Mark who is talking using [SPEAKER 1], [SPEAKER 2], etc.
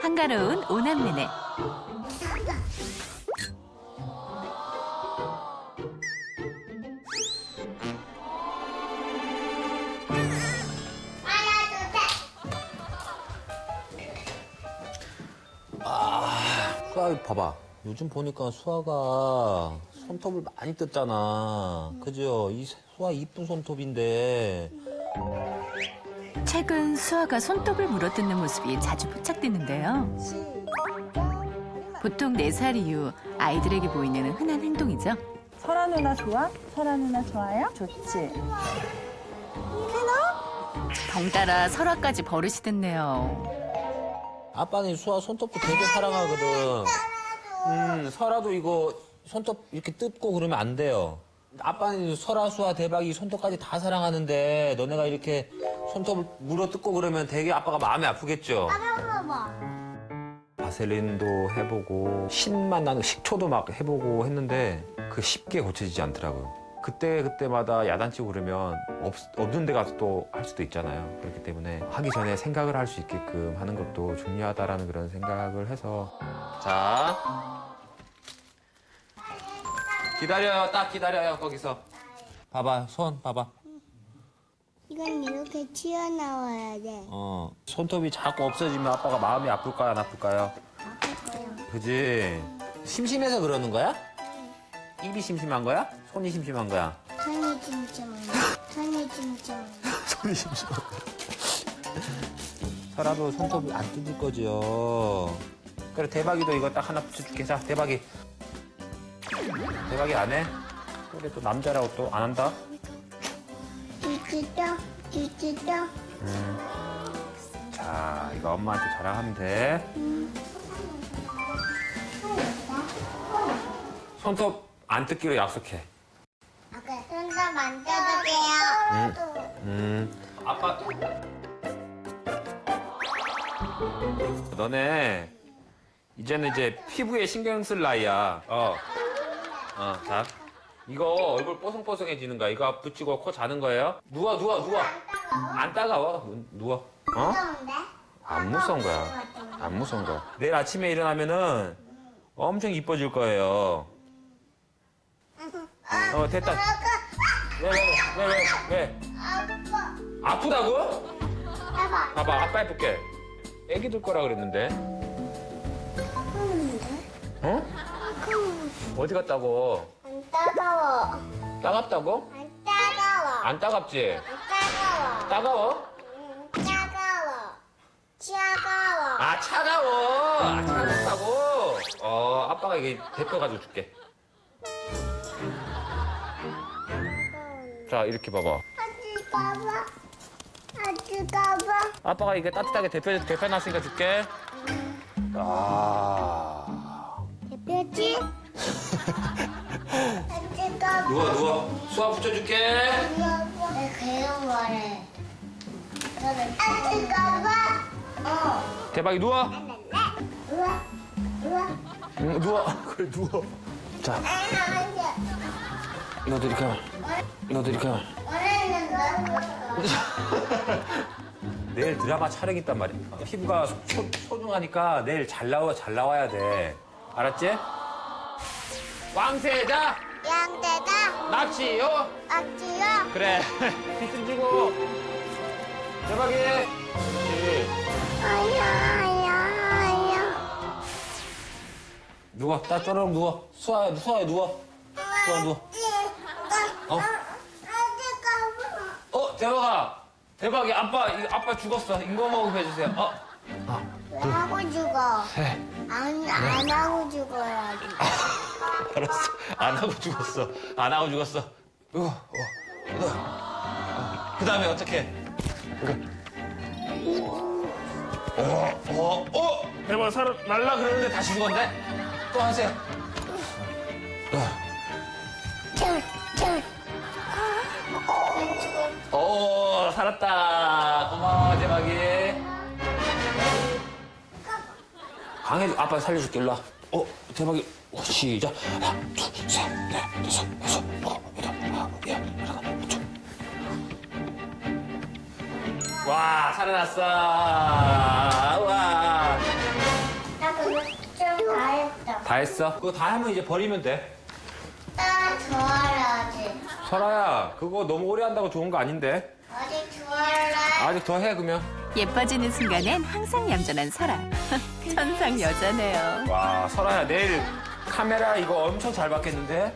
[SPEAKER 1] 한가로운 오남매네.
[SPEAKER 2] 수아 봐봐. 요즘 보니까 수아가 손톱을 많이 뜯잖아. 그죠? 이 수아 이쁜 손톱인데.
[SPEAKER 1] 최근 수아가 손톱을 물어뜯는 모습이 자주 포착되는데요. 보통 4살 이후 아이들에게 보이는 흔한 행동이죠.
[SPEAKER 3] 설아 누나 좋아? 설아 누나 좋아요? 좋지.
[SPEAKER 1] 덩따라 설화까지 버릇이 됐네요.
[SPEAKER 2] 아빠는 수아 손톱도 되게 사랑하거든. 음, 설아도 이거 손톱 이렇게 뜯고 그러면 안 돼요. 아빠는 설아, 수아, 대박이 손톱까지 다 사랑하는데 너네가 이렇게 손톱을 물어 뜯고 그러면 되게 아빠가 마음이 아프겠죠? 바셀린도 해보고 신맛 나는 식초도 막 해보고 했는데 그 쉽게 고쳐지지 않더라고요. 그때 그때마다 야단치고 그러면 없, 없는 데 가서 또 할 수도 있잖아요. 그렇기 때문에 하기 전에 생각을 할 수 있게끔 하는 것도 중요하다라는 그런 생각을 해서 자 기다려요. 딱 기다려요. 거기서 봐봐 손 봐봐.
[SPEAKER 4] 이건 이렇게 튀어나와야 돼.
[SPEAKER 2] 어 손톱이 자꾸 없어지면 아빠가 마음이 아플까요 안 아플까요? 그지? 심심해서 그러는 거야? 입이 심심한 거야? 손이 심심한 거야?
[SPEAKER 4] 손이 진짜 많아. 손이 진짜 많아.
[SPEAKER 2] 손이 심심한 거야. 설아도 손톱이 안 뜯을 거지요. 그래 대박이도 이거 딱 하나 붙여줄게. 자 대박이. 대박이 안 해? 그래 또 남자라고 또 안 한다?
[SPEAKER 4] 쭈쭈떠, 쭈쭈떠.
[SPEAKER 2] 자 이거 엄마한테 자랑하면 돼. 손톱 안 뜯기로 약속해.
[SPEAKER 4] 아까 손도 만져도 돼요.
[SPEAKER 2] 음. 아빠. 너네 이제는 이제 피부에 신경 쓸 나이야. 어. 어, 자. 이거 얼굴 뽀송뽀송해지는 거야. 이거 붙이고 코 자는 거예요? 누워, 누워, 누워. 안 따가워. 누- 누워. 어?
[SPEAKER 4] 무서운데?
[SPEAKER 2] 안 무서운 거야. 안 무서운 거야. 내일 아침에 일어나면은 엄청 이뻐질 거예요. 어, 됐다. 왜, 왜, 왜, 왜, 왜?
[SPEAKER 4] 아빠.
[SPEAKER 2] 아프다고?
[SPEAKER 4] 해봐.
[SPEAKER 2] 봐봐, 아빠 해볼게. 애기들 거라 그랬는데.
[SPEAKER 4] 아프는데?
[SPEAKER 2] 어?
[SPEAKER 4] 아프.
[SPEAKER 2] 어디 갔다고?
[SPEAKER 4] 안 따가워.
[SPEAKER 2] 따갑다고?
[SPEAKER 4] 안 따가워.
[SPEAKER 2] 안 따갑지?
[SPEAKER 4] 안 따가워.
[SPEAKER 2] 따가워?
[SPEAKER 4] 응, 따가워. 차가워.
[SPEAKER 2] 아, 차가워. 아, 차갑다고? 어, 아빠가 이게 데펴 가지고 줄게. 자, 이렇게 봐봐. 아빠가 이게 따뜻하게 데펴, 데펴 놨으니까 줄게. 아.
[SPEAKER 4] 대표지?
[SPEAKER 2] 누워, 누워. 수압 붙여줄게.
[SPEAKER 4] 내. 어.
[SPEAKER 2] 대박이 누워.
[SPEAKER 4] 우와. 우와.
[SPEAKER 2] 응, 누워. 그래, 누워. 자,
[SPEAKER 4] 아니야.
[SPEAKER 2] 너도 이렇게 하면. 너도 이렇게 하면.
[SPEAKER 4] 원래는
[SPEAKER 2] 내일 드라마 촬영 있단 말이야. 피부가 소, 소중하니까 내일 잘 나와 잘 나와야 돼. 알았지? 왕세자
[SPEAKER 4] 양대다.
[SPEAKER 2] 납치요.
[SPEAKER 4] 악지요.
[SPEAKER 2] 그래. 빗좀 지고. 대박이. 그렇지.
[SPEAKER 4] 아야, 아야, 아야.
[SPEAKER 2] 누워. 딱 쪼르륵 누워. 수아야, 수아야 누워. 수아 누워. 어?
[SPEAKER 4] 가봐.
[SPEAKER 2] 어, 대박아. 대박이 아빠 이 아빠 죽었어. 인거 먹음 해주세요. 어.
[SPEAKER 4] 왜 하고 죽어?
[SPEAKER 2] 네.
[SPEAKER 4] 안, 안 하고 죽어야지.
[SPEAKER 2] 알았어. 안 하고 죽었어. 안 하고 죽었어. 어, 어, 어. 그 다음에 어떻게? 어, 어, 어! 대박, 살아, 날라 그러는데 다시 죽었네? 또 하세요. 오, 살았다. 고마워, 대박이. 강혜주, 아빠 살려줄게, 일로 와. 어, 대박이. 어, 시작. 하나, 둘, 셋, 넷, 다섯, 여섯, 일곱, 여덟, 아홉, 열, 하나, 둘. 와, 살아났어. 와. 다 했어? 그거 다 하면 이제 버리면 돼.
[SPEAKER 4] 나더 할아야지.
[SPEAKER 2] 설아야, 그거 너무 오래 한다고 좋은 거 아닌데?
[SPEAKER 4] 아직 더 할래?
[SPEAKER 2] 아직 더 해, 그러면.
[SPEAKER 1] 예뻐지는 순간엔 항상 얌전한 설아. 천상 여자네요.
[SPEAKER 2] 와, 설아야, 내일 카메라 이거 엄청 잘 받겠는데?